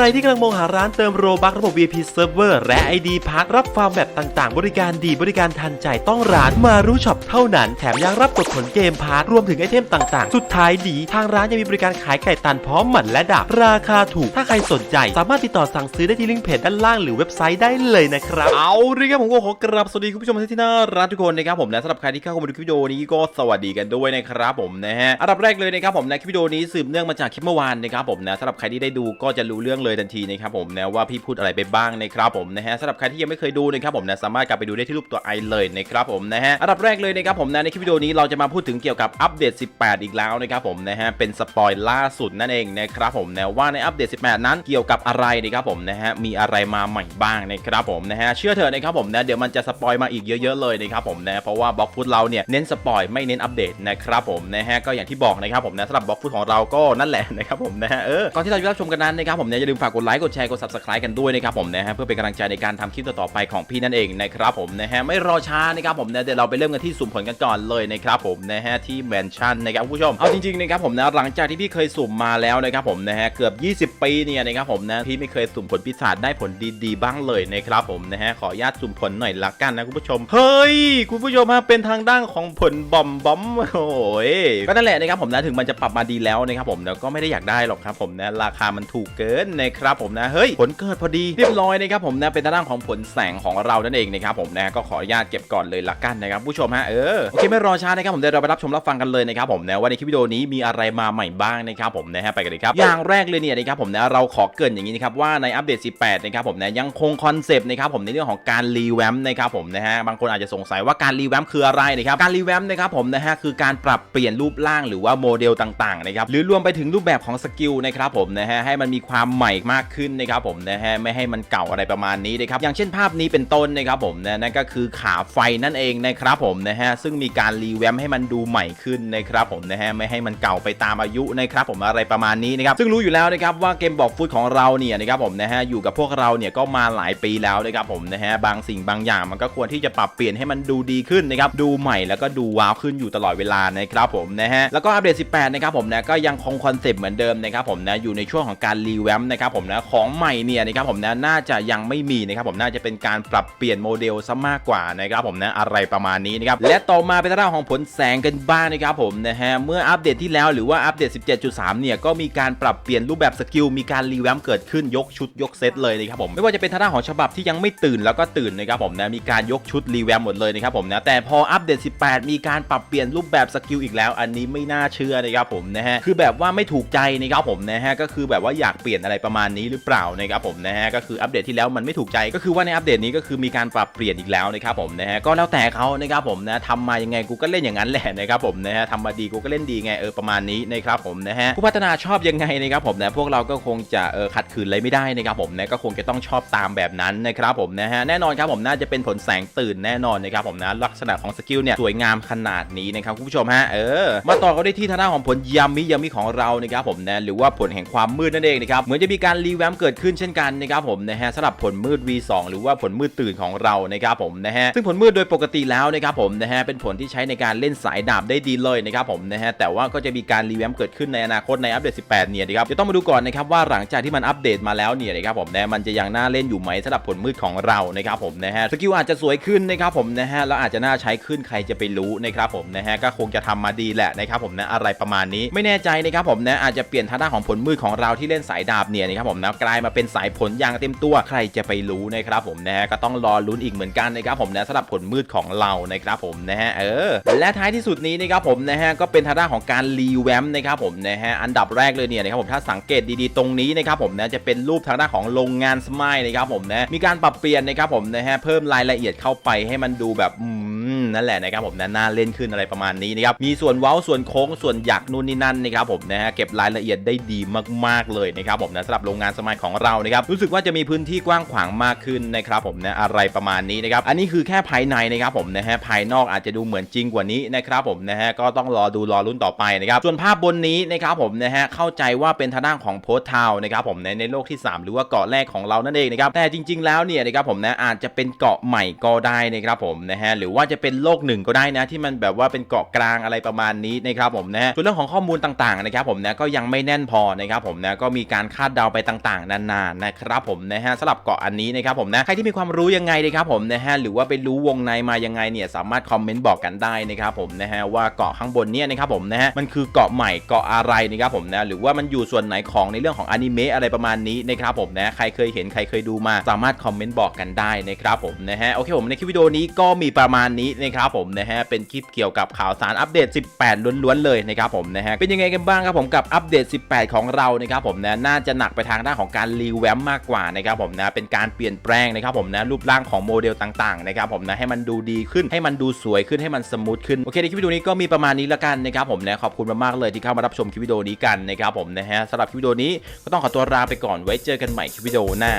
รที่กำลังมองหาร้านเติมโรบักระบบ VIP Server และ ID พักรับฟาร์มแบบต่างๆ บริการดีบริการทันใจต้องร้านมารู้ช็อปเท่านั้น แถมยังรับกดผลเกมพาร์ทรวมถึงไอเทมต่างๆ สุดท้ายดี ทางร้านยังมีบริการขายไก่ตันพร้อมหมันและดาบราคาถูก ถ้าใครสนใจ สามารถติดต่อสั่งซื้อได้ที่ลิงก์เพจด้านล่างหรือเว็บไซต์ได้เลยนะครับ เอาเรื่องผมก็ขอกราบสวัสดีคุณผู้ชมที่น่ารักทุกคนนะครับผมและสำหรับใครที่เข้ามาดูคลิปวิดีโอนี้ก็สวัสดีกันด้วยนะครับผมนะฮะอันดับแรกเลยนะครับผมนะคลิปวิดีโอนี้สืบเนื่องมาจากคลิปเมื่อวานนะครับผมนะสำหรับใครที่ได้ดูก็จะรู้เรื่องเลยยทันทีนะครับผมนะว่าพี่พูดอะไรไปบ้างนะครับผมนะฮะสำหรับใครที่ยังไม่เคยดูนะครับผมนะสามารถกลับไปดูได้ที่รูปตัวไอเลยนะครับผมนะฮะอันดับแรกเลยนะครับผมนะในคลิปวิดีโอนี้เราจะมาพูดถึงเกี่ยวกับอัปเดต 18 อีกแล้วนะครับผมนะฮะเป็นสปอยล่าสุดนั่นเองนะครับผมนะว่าในอัปเดต 18 นั้นเกี่ยวกับอะไรนะครับผมนะฮะมีอะไรมาใหม่บ้างนะครับผมนะฮะเชื่อเถอะนะครับผมนะเดี๋ยวมันจะสปอยมาอีกเยอะ ๆ เลยนะครับผมนะเพราะว่าบล็อกฟุตเราเนี่ยเน้นสปอยไม่เน้นอัปเดตนะครับผมนะฮะก็อย่างที่บอกนะครับผมนะสำหรับบล็อกฟุตของเราก็นั่นแหละนะครับผมนะฮะเออก่อนที่เราจะรับชมกันนั้นนะครับผมเนี่ยอย่าลืมฝากกดไลค์กดแชร์กด subscribe กันด้วยนะครับผมนะฮะเพื่อเป็นกำลังใจในการทำคลิปต่อๆไปของพี่นั่นเองนะครับผมนะฮะไม่รอช้านะครับผมนะเดี๋ยวเราไปเริ่มกันที่สุ่มผลกันก่อนเลยนะครับผมนะฮะที่แมนชั่นนะครับคุณผู้ชมเอาจริงๆนะครับผมนะหลังจากที่พี่เคยสุ่มมาแล้วนะครับผมนะฮะเกือบ 20 ปีเนี่ยนะครับผมนะพี่ไม่เคยสุ่มผลปีศาจได้ผลดีๆบ้างเลยนะครับผมนะฮะขออนุญาตสุ่มผลหน่อยละกันนะคุณผู้ชมเฮ้ยคุณผู้ชมฮะเป็นทางด้านของผลบอมบอมโอ้ยก็นั่นแหละนะครับผมนะถึงมันจะปรับมาดีแล้วนะครับผมนะก็ไม่ได้อยากได้หรอกครับผมนะราคามันถูกเกินนะครับผมนะเฮ้ยผลเกิดพอดีเรียบร้อยนะครับผมนะเป็นทางด้านของผลแสงของเรานั่นเองนะครับผมนะก็ขออนุญาตเก็บก่อนเลยละกันนะครับผู้ชมฮะเออโอเคไม่รอช้านะครับผมเดี๋ยวเราไปรับชมรับฟังกันเลยนะครับผมนะว่าในคลิปวิดีโอนี้มีอะไรมาใหม่บ้างนะครับผมนะฮะไปกันเลยครับอย่างแรกเลยเนี่ยนะครับผมนะเราขอเกินอย่างนี้นะครับว่าในอัปเดต 18 นะครับผมนะยังคงคอนเซปต์นะครับผมในเรื่องของการรีแวมนะครับผมนะฮะบางคนอาจจะสงสัยว่าการรีแวมคืออะไรนะครับการรีแวมนะครับผมนะฮะคือการปรับเปลี่ยนรูปร่างหรือว่าโมเดลต่างๆนะครับหรือรวมไปถึงรูปแบบของสกิลนะครับผมนะฮะให้มันมีความใหม่มากขึ้นนะครับผมนะฮะไม่ให้มันเก่าอะไรประมาณนี้นะครับอย่างเช่นภาพนี้เป็นต้นนะครับผมนะนั่นก็คือขาไฟนั่นเองนะครับผมนะฮะซึ่งมีการรีแวมให้มันดูใหม่ขึ้นนะครับผมนะฮะไม่ให้มันเก่าไปตามอายุนะครับผมอะไรประมาณนี้นะครับซึ่งรู้อยู่แล้วนะครับว่าเกมบอกฟุตของเราเนี่ยนะครับผมนะฮะอยู่กับพวกเราเนี่ยก็มาหลายปีแล้วนะครับผมนะฮะบางสิ่งบางอย่างมันก็ควรที่จะปรับเปลี่ยนให้มันดูดีขึ้นนะครับดูใหม่แล้วก็ดูว้าวขึ้นอยู่ตลอดเวลานะครับผมนะฮะแล้วก็อัปเดต 18 นะครับผมนะก็ยังคงคอนเซปต์เหมือนเดิมนะครับผมนะอยู่ในช่วงของการรีแวมป์นะครับผมนะของใหม่เนี่ยนะครับผมนะน่าจะยังไม่มีนะครับผมน่าจะเป็นการปรับเปลี่ยนโมเดลซะมากกว่านะครับผมนะอะไรประมาณนี้นะครับและต่อมาเป็นเรื่องของผลแสงกันบ้างนะครับผมนะฮะเมื่ออัปเดตที่แล้วหรือว่าอัปเดต 17.3 เนี่ยก็มีการปรับเปลี่ยนรูปแบบสกิลมีการรีแวมเกิดขึ้นยกชุดยกเซตเลยนะครับผมไม่ว่าจะเป็นทางด้านของฉบับที่ยังไม่ตื่นแล้วก็ตื่นนะครับผมนะมีการยกชุดรีแวมหมดเลยนะครับผมนะแต่พออัปเดต 18 มีการปรับเปลี่ยนรูปแบบสกิลอีกแล้ว อันนี้ไม่น่าเชื่อนะครับผมนะฮะคือแบบว่าไม่ถูกใจนะครับผมนะฮะก็คือแบบว่าอยากเปลี่ยนอะไรประประมาณนี้หรือเปล่านะครับผมนะฮะก็คืออัปเดตที่แล้วมันไม่ถูกใจก็คือว่าในอัปเดตนี้ก็คือมีการปรับเปลี่ยนอีกแล้วนะครับผมนะฮะก็แล้วแต่เขานะครับผมนะทำมายังไงกูก็เล่นอย่างนั้นแหละนะครับผมนะฮะทำมาดีกูก็เล่นดีไงเออประมาณนี้นะครับผมนะฮะผู้พัฒนาชอบยังไงนะครับผมนะพวกเราก็คงจะเออขัดขืนอะไรไม่ได้นะครับผมนะก็คงจะต้องชอบตามแบบนั้นนะครับผมนะฮะแน่นอนครับผมน่าจะเป็นผลแสงตื่นแน่นอนนะครับผมนะลักษณะของสกิลเนี่ยสวยงามขนาดนี้นะครับคุณผู้ชมฮะเออมาต่อกันได้ที่ทางด้านของผลยามิยามิของเรานะครับผมนะหรือว่าผลแห่งความมืดนั่นเองนะครับเหมือนจะมีการรีแวมป์เกิดขึ้นเช่นกันนะครับผมนะฮะสำหรับผลมืด V2 หรือว่าผลมืดตื่นของเรานะครับผมนะฮะซึ่งผลมืดโดยปกติแล้วนะครับผมนะฮะเป็นผลที่ใช้ในการเล่นสายดาบได้ดีเลยนะครับผมนะฮะแต่ว่าก็จะมีการรีแวมป์เกิดขึ้นในอนาคตในอัปเดต 18 เนี่ยนะครับจะต้องมาดูก่อนนะครับว่าหลังจากที่มันอัปเดตมาแล้วเนี่ยนะครับผมนะมันจะยังน่าเล่นอยู่ไหมสำหรับผลมืดของเรานะครับผมนะฮะสกิลอาจจะสวยขึ้นนะครับผมนะฮะแล้วอาจจะน่าใช้ขึ้นใครจะไปรู้นะครับผมนะฮะก็คงจะทำมาดีแหละนะครับผมนะอะไรประมาณนี้ไม่แน่ใจนะครับผมนะอาจจะเปลี่ยนทางด้าของผลมืดของเราที่เล่นสายดาบเนี่ยนะครับผมนะกลายมาเป็นสายผลอย่างเต็มตัวใครจะไปรู้นะครับผมนะฮะก็ต้องรอลุ้นอีกเหมือนกันนะครับผมนะสำหรับผลมืดของเรานะครับผมนะฮะเออและท้ายที่สุดนี้นะครับผมนะฮะก็เป็นทางด้านของการรีแวมนะครับผมนะฮะอันดับแรกเลยเนี่ยนะครับผมถ้าสังเกตดีๆตรงนี้นะครับผมนะจะเป็นรูปทางด้านของโรงงานสมายนะครับผมนะมีการปรับเปลี่ยนนะครับผมนะฮะเพิ่มรายละเอียดเข้าไปให้มันดูแบบอืม นั่นแหละนะครับผมนะน่าเล่นขึ้นอะไรประมาณนี้นะครับมีส่วนเว้าส่วนโค้งส่วนหยักนู่นนี่นั่นนะครับผมนะฮะเก็บรายละเอียดได้ดีมากๆเลยนะครับผมนะสำหรับโรงงานสมายของเรานะครับรู้สึกว่าจะมีพื้นที่กว้างขวางมากขึ้นนะครับผมนะอะไรประมาณนี้นะครับอันนี้คือแค่ภายในนะครับผมนะฮะภายนอกอาจจะดูเหมือนจริงกว่านี้นะครับผมนะฮะก็ต้องรอดูรอลุ้นต่อไปนะครับส่วนภาพบนนี้นะครับผมนะฮะเข้าใจว่าเป็นทางด้านของโพสทาวนะครับผมในในโลกที่ 3 หรือว่าเกาะแรกของเรานั่นเองนะครับแต่จริง ๆแล้วเนี่ยนะครับผมนะอาจจะเป็นเกาะใหม่ก็ได้นะครับผมนะฮะหรือว่าจะเป็นเป็นโลกหนึ่งก็ได้นะ ที่มันแบบว่าเป็นเกาะกลางอะไรประมาณนี้นะครับผมนะส่วนเรื่องของข้อมูลต่างๆนะครับผมนะก็ยังไม่แน่นพอนะครับผมนะก็มีการคาดเดาไปต่างๆ นานานะครับผมนะฮะสำหรับเกาะอันนี้นะครับผมนะใครที่มีความรู้ยังไงนะครับผมนะฮะหรือว่าไปรู้วงในมายังไงเนี่ยสามารถคอมเมนต์บอกกันได้นะครับผมนะฮะว่าเกาะข้างบนเนี่ยนะครับผมนะฮะมันคือเกาะใหม่เกาะอะไรนะครับผมนะหรือว่ามันอยู่ส่วนไหนของในเรื่องของอนิเมะอะไรประมาณนี้นะครับผมนะใครเคยเห็นใครเคยดูมาสามารถคอมเมนต์บอกกันได้นะครับผมนะฮะโอเคผมในคลิปวิดีโอนี้ก็มีประมาณนี้นะครับผมนะฮะเป็นคลิปเกี่ยวกับข่าวสารอัปเดต 18 ล้วนๆเลยนะครับผมนะฮะเป็นยังไงกันบ้างครับผมกับอัปเดต 18 ของเรานะครับผมนะน่าจะหนักไปทางด้านของการรีแวมมากกว่านะครับผมนะเป็นการเปลี่ยนแปลงนะครับผมนะรูปร่างของโมเดลต่างๆนะครับผมนะให้มันดูดีขึ้นให้มันดูสวยขึ้นให้มันสมูทขึ้นโอเคในคลิปวิดีโอนี้ก็มีประมาณนี้ละกันนะครับผมนะขอบคุณมากๆเลยที่เข้ามารับชมคลิปวิดีโอนี้กันนะครับผมนะฮะสำหรับคลิปวิดีโอนี้ก็ต้องขอตัวลาไปก่อนไว้เจอกันใหม่คลิปวิดีโอหน้า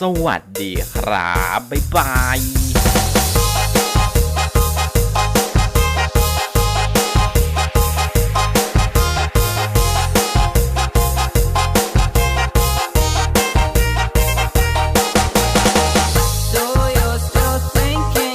สวัสดีครับบ๊ายบาย